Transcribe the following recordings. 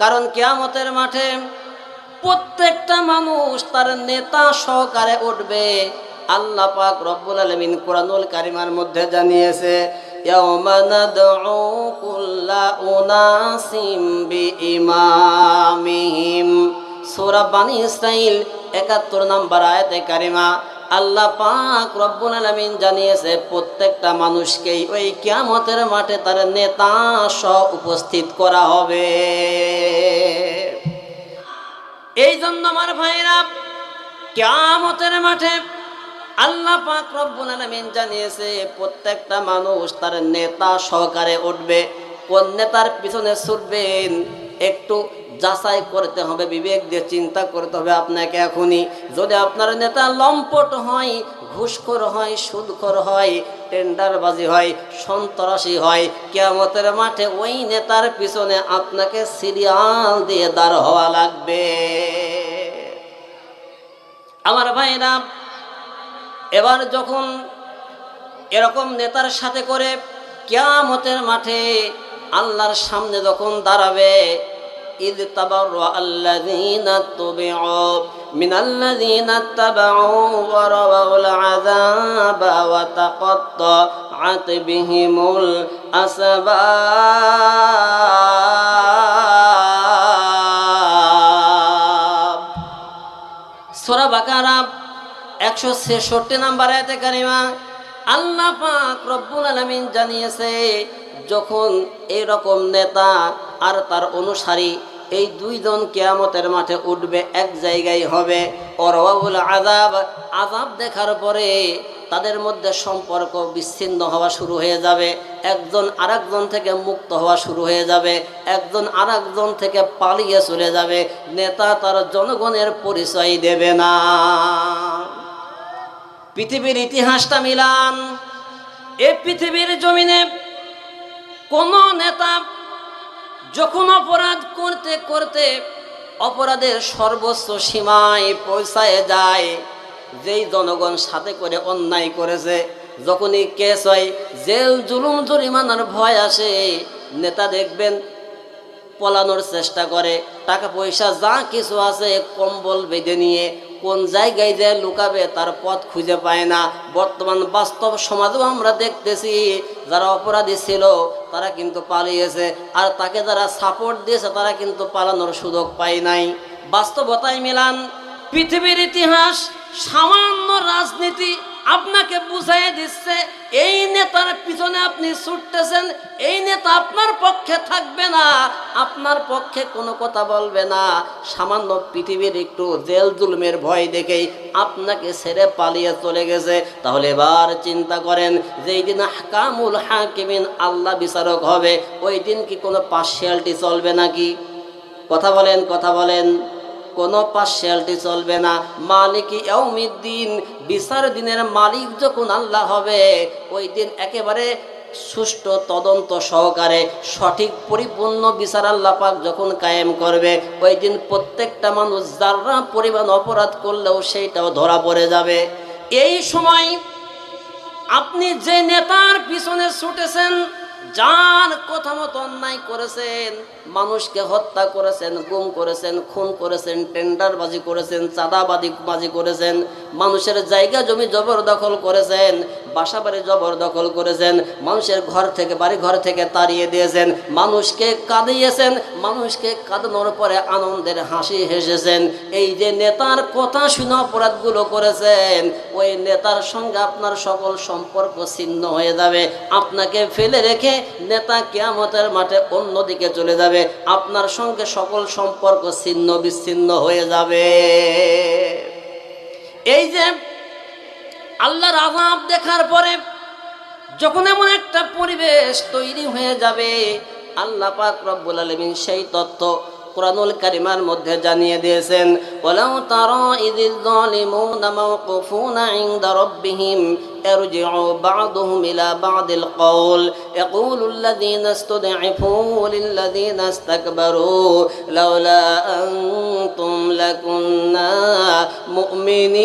কারণ কেয়ামতের মাঠে প্রত্যেকটা মানুষ তার নেতা সহকারে উঠবে। আল্লাহ পাক রব্বুল আলমিন কোরআনুল কারিমার মধ্যে জানিয়েছে 71 নম্বর আয়াতে কারিমা আল্লাহ পাক রব্বুল আলামিন জানিয়েছে, প্রত্যেকটা মানুষকেই ওই কিয়ামতের মাঠে তার নেতা সহ উপস্থিত করা হবে। এই জন্য আমার ভাইরা, কিয়ামতের মাঠে আল্লাহ পাক রব্বুল আলামিন জানিয়েছে, প্রত্যেকটা মানুষ তার নেতা সহকারে উঠবে। কোন নেতার পিছনে ছুটবেন, একটু যাচাই করতে হবে, বিবেক দিয়ে চিন্তা করতে হবে আপনাকে এখনই। যদি আপনার নেতা লম্পট হয়, ঘুষখোর হয়, সুদখোর হয়, টেন্ডারবাজি হয়, সন্ত্রাসী হয়, কেয়ামতের মাঠে ওই নেতার পিছনে আপনাকে সিরিয়াল দিয়ে দাঁড় হওয়া লাগবে। আমার ভাইরা, এবার যখন এরকম নেতার সাথে করে কিয়ামতের মাঠে আল্লাহর সামনে যখন দাঁড়াবে إذ تبرأ الذين اتبعوا من الذين اتبعوا ورأوا العذاب وتقطعت بهم الأسباب সোরা বাকারা একশো ছেষট্টি নাম্বার আয়াতে কারিমা আল্লাহ পাক রব্বুল আলামিন জানিয়েছে যখন এই রকম নেতা আর তার অনুসারী এই দুইজন কেয়ামতের মাঠে উঠবে এক জায়গায় হবে। অরবাবুল আজাব আজাব দেখার পরে তাদের মধ্যে সম্পর্ক বিচ্ছিন্ন হওয়া শুরু হয়ে যাবে। একজন আরেকজন থেকে মুক্ত হওয়া শুরু হয়ে যাবে। একজন আরেকজন থেকে পালিয়ে চলে যাবে। নেতা তার জনগণের পরিচয় দেবে না। পৃথিবীর ইতিহাসটা মিলান। এ পৃথিবীর জমিনে কোন নেতা যখন অপরাধ করতে করতে অপরাধের সর্বোচ্চ সীমায় পৌঁছায় যায়, যেই জনগণ সাথে করে অন্যায় করেছে, যখনই কেস হয়, জেল জুলুম জরিমানার ভয় আসে, নেতা দেখবেন পলানোর চেষ্টা করে। টাকা পয়সা যা কিছু আছে কম্বল বেঁধে নিয়ে কোন জায়গায় যে লুকাবে তার পথ খুঁজে পায় না। বর্তমান বাস্তব সমাজেও আমরা দেখতেছি, যারা অপরাধী ছিল তারা কিন্তু পালিয়েছে আর তাকে যারা সাপোর্ট দিয়েছে তারা কিন্তু পালানোর সুযোগ পায় নাই। বাস্তবতায় মিলান, পৃথিবীর ইতিহাস সামান্য রাজনীতি আপনাকে বুঝাই দিচ্ছে, এই নেতার পিছনে আপনি ছুটতেছেন, এই নেতা আপনার পক্ষে থাকবে না, আপনার পক্ষে কোনো কথা বলবে না। সামান্য পৃথিবীর একটু জেল জুলমের ভয় দেখেই আপনাকে ছেড়ে পালিয়ে চলে গেছে। তাহলে এবার চিন্তা করেন, যেই দিন হাকামুল হাকিমিন আল্লাহ বিচারক হবে, ওই দিন কি কোনো পার্সিয়ালিটি চলবে নাকি? কথা বলেন কথা বলেন। কোনো পার্সিয়ালিটি চলবে না। মালিক দিন বিচার দিনের মালিক যখন আল্লাহ হবে, ওই দিন একেবারে সুষ্ঠু তদন্ত সহকারে সঠিক পরিপূর্ণ বিচার আল্লাহ পাক যখন কায়েম করবে, ওই দিন প্রত্যেকটা মানুষ যারা পরিমাণ অপরাধ করলেও সেইটাও ধরা পড়ে যাবে। এই সময় আপনি যে নেতার পিছনে ছুটেছেন যার কথা মতো অন্যায় করেছেন, মানুষকে হত্যা করেছেন, গুম করেছেন, খুন করেছেন, টেন্ডারবাজি করেছেন চাঁদাবাদি বাজি করেছেন, মানুষের জায়গা জমি জবরদখল করেছেন, বাসা বাড়ি জবরদখল করেছেন, মানুষের ঘর থেকে, বাড়ি ঘর থেকে তাড়িয়ে দিয়েছেন, মানুষকে কাঁদিয়েছেন, মানুষকে কাঁদানোর পরে আনন্দের হাসি হেসেছেন। এই যে নেতার কথা শুনে অপরাধগুলো করেছেন, ওই নেতার সঙ্গে আপনার সকল সম্পর্ক ছিন্ন হয়ে যাবে। আপনাকে ফেলে রেখে নেতা কেয়ামতের মাঠে অন্যদিকে চলে যাবে। আপনার সঙ্গে সকল সম্পর্ক ছিন্ন বিচ্ছিন্ন হয়ে যাবে। এই যে আল্লাহর আজাব দেখার পরে যখন এমন একটা পরিবেশ তৈরি হয়ে যাবে, আল্লাহ পাক রব্বুল আলমিন সেই তথ্য কোরআনুল কারিমার মধ্যে জানিয়ে দিয়েছেন ওলাউ তারা ইদিল যালিমুনা মাওকুফুনা ইনদা রাব্বিহিম يرجع بعضهم إلى بعض القول يقول الذين استضعفوا للذين استكبروا لولا أنتم لكنا مؤمنين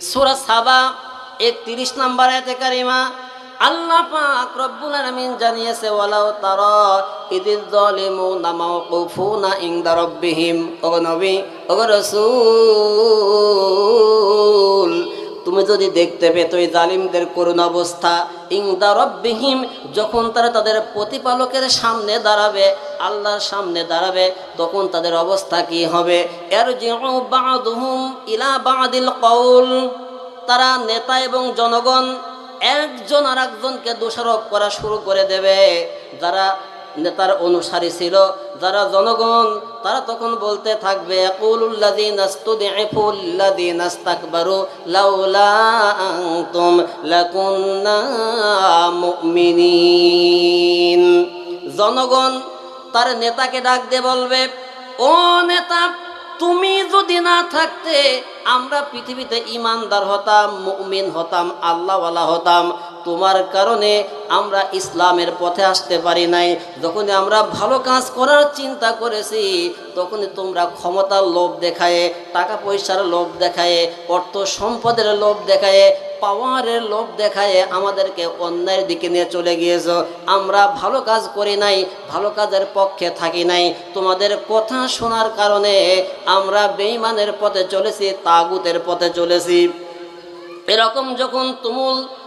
سورة সাবা একত্রিশ নম্বর এতে কারিমা আল্লাহ পাক রব্বুল আলামিন জানিয়েছে, ওয়ালাউ তারা ইদিল জালিমুনা মাওকুফুনা ইনদা রাব্বিহিম। ও নবী ও রাসূল, তুমি যদি দেখতে পেতো এই জালিমদের করুণ অবস্থা ইংদা রব্বিহিম, যখন তারা তাদের প্রতিপালকের সামনে দাঁড়াবে, আল্লাহর সামনে দাঁড়াবে, তখন তাদের অবস্থা কি হবে? এর বাদুহুম ইলা বাদিল কৌল তারা নেতা এবং জনগণ একজন আর একজনকে দোষারোপ করা শুরু করে দেবে। যারা নেতার অনুসারী ছিল, যারা জনগণ, তারা তখন বলতে থাকবে জনগণ তার নেতাকে ডাক দিয়ে বলবে, ও নেতা, তুমি যদি না থাকতে আমরা পৃথিবীতে ইমানদার হতাম মুমিন হতাম আল্লাহওয়ালা হতাম তোমার কারণে আমরা ইসলামের পথে আসতে পারি নাই। যখন আমরা ভালো কাজ করার চিন্তা করেছি তখন তোমরা ক্ষমতার লোভ দেখায় টাকা পয়সার লোভ দেখায় অর্থ সম্পদের লোভ দেখায়, পাওয়ারের লোভ দেখায়, আমাদেরকে অন্যায়ের দিকে নিয়ে চলে গিয়েছো। আমরা ভালো কাজ করি নাই, ভালো কাজের পক্ষে থাকি নাই। তোমাদের কথা শোনার কারণে আমরা বেঈমানের পথে চলেছি, তাগুতের পথে চলেছি। এরকম যখন তুমুল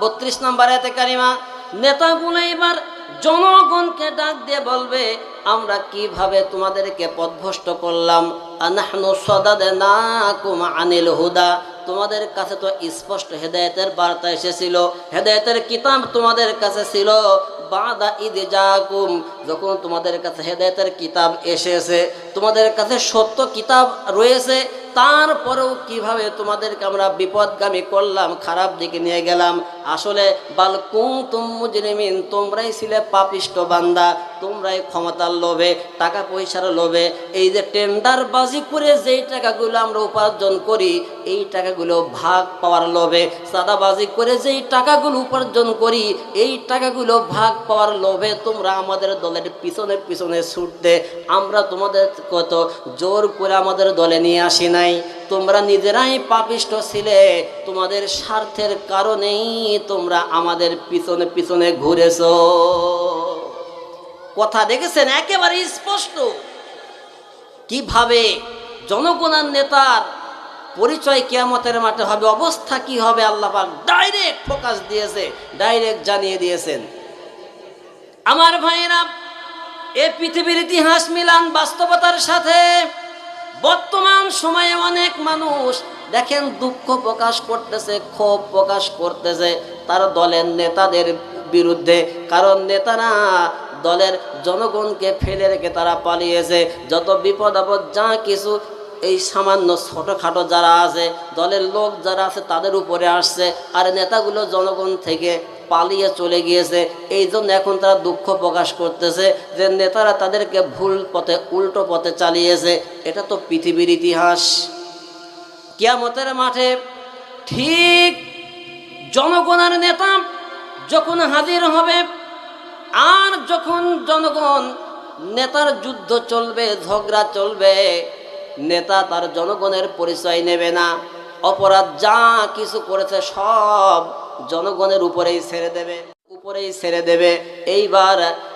বত্রিশ নম্বর এতে কারিমা নেতাগুলো এবার জনগণকে ডাক দিয়ে বলবে, আমরা কীভাবে তোমাদেরকে পথভ্রষ্ট করলাম? না আনিল হুদা। তোমাদের কাছে তো স্পষ্ট হেদায়েতের বার্তা এসেছিল, হেদায়েতের কিতাব তোমাদের কাছে ছিল। বাদা ঈদে জাকুম, যখন তোমাদের কাছে হেদায়েতের কিতাব এসেছে, তোমাদের কাছে সত্য কিতাব রয়েছে তারপরেও কীভাবে তোমাদেরকে আমরা বিপদগামী করলাম, খারাপ দিকে নিয়ে গেলাম, আসলে বালকুম তুম মুজরিমিন, তোমরাই ছিলে পাপিষ্ট বান্দা, তোমরাই ক্ষমতার লোভে, টাকা পয়সার লোভে, এই যে টেন্ডার বাজি করে যেই টাকাগুলো আমরা উপার্জন করি, এই টাকাগুলো ভাগ পাওয়ার লোভে সাদাবাজি করে যেই টাকাগুলো উপার্জন করি, এই টাকাগুলো ভাগ পাওয়ার লোভে তোমরা আমাদের দলের পিছনে পিছনে ছুটতে, আমরা তোমাদের কত জোর করে আমাদের দলে নিয়ে আসি নাই। তোমরা নিজেরাই পাপিষ্ট ছিলে। তোমাদের স্বার্থের কারণেই তোমরা আমাদের পিছনে পিছনে ঘুরেছ। কথা দেখেছেন? একেবারে স্পষ্ট। কীভাবে জনগণের নেতার পরিচয় কেয়ামতের মাঠে হবে, অবস্থা কি হবে, আল্লাহ পাক ডাইরেক্ট ফোকাস দিয়েছে ডাইরেক্ট জানিয়ে দিয়েছেন। আমার ভাইয়েরা, এ পৃথিবীর ইতিহাস মিলান বাস্তবতার সাথে বর্তমান সময়ে অনেক মানুষ দেখেন দুঃখ প্রকাশ করতেছে, ক্ষোভ প্রকাশ করতেছে তার দলের নেতাদের বিরুদ্ধে। কারণ নেতারা দলের জনগণকে ফেলে রেখে তারা পালিয়েছে। যত বিপদ আপদ যা কিছু এই সামান্য ছোটোখাটো যারা আছে, দলের লোক যারা আছে, তাদের উপরে আসছে। আর নেতাগুলো জনগণ থেকে পালিয়ে চলে গিয়েছে। এই জন্য এখন তারা দুঃখ প্রকাশ করতেছে যে নেতারা তাদেরকে ভুল পথে, উল্টো পথে চালিয়েছে। এটা তো পৃথিবীর ইতিহাস। কিয়ামতের মাঠে ঠিক জনগণের নেতা যখন হাজির হবে, আর যখন জনগণ নেতার যুদ্ধ চলবে, ঝগড়া চলবে নেতা তার জনগণের পরিচয় নেবে না। অপরাধ যা কিছু করেছে সব জনগণের উপরেই ছেড়ে দেবে, উপরেই ছেড়ে দেবে। এইবার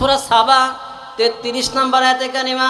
সূরা সাবা তেত্রিশ নম্বর হাতে কানিমা